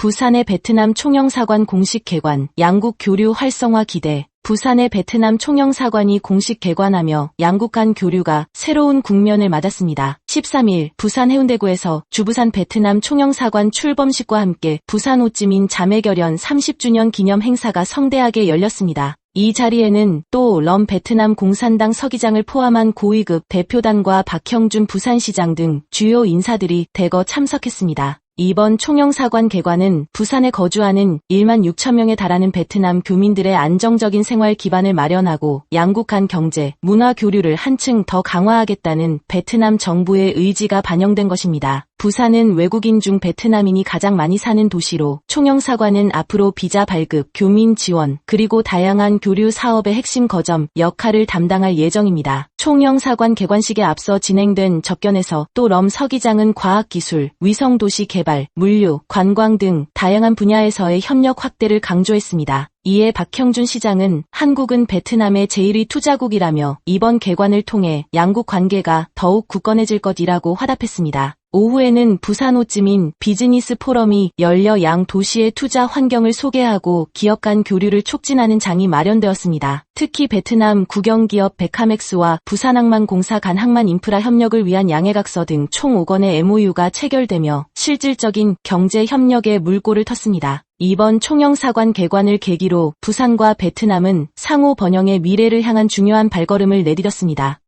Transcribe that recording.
부산의 베트남 총영사관 공식 개관, 양국 교류 활성화 기대. 부산의 베트남 총영사관이 공식 개관하며 양국 간 교류가 새로운 국면을 맞았습니다. 13일 부산 해운대구에서 주부산 베트남 총영사관 출범식과 함께 부산 호찌민 자매결연 30주년 기념 행사가 성대하게 열렸습니다. 이 자리에는 또 럼 베트남 공산당 서기장을 포함한 고위급 대표단과 박형준 부산시장 등 주요 인사들이 대거 참석했습니다. 이번 총영사관 개관은 부산에 거주하는 1만 6천 명에 달하는 베트남 교민들의 안정적인 생활 기반을 마련하고 양국 간 경제, 문화 교류를 한층 더 강화하겠다는 베트남 정부의 의지가 반영된 것입니다. 부산은 외국인 중 베트남인이 가장 많이 사는 도시로 총영사관은 앞으로 비자 발급, 교민 지원, 그리고 다양한 교류 사업의 핵심 거점 역할을 담당할 예정입니다. 총영사관 개관식에 앞서 진행된 접견에서 또 럼 서기장은 과학기술, 위성도시 개발, 물류, 관광 등 다양한 분야에서의 협력 확대를 강조했습니다. 이에 박형준 시장은 한국은 베트남의 제1위 투자국이라며 이번 개관을 통해 양국 관계가 더욱 굳건해질 것이라고 화답했습니다. 오후에는 부산 호찌민 비즈니스 포럼이 열려 양 도시의 투자 환경을 소개하고 기업 간 교류를 촉진하는 장이 마련되었습니다. 특히 베트남 국영기업 베카맥스와 부산항만공사 간 항만 인프라 협력을 위한 양해각서 등 총 5건의 MOU가 체결되며 실질적인 경제 협력에 물꼬를 텄습니다. 이번 총영사관 개관을 계기로 부산과 베트남은 상호 번영의 미래를 향한 중요한 발걸음을 내디뎠습니다.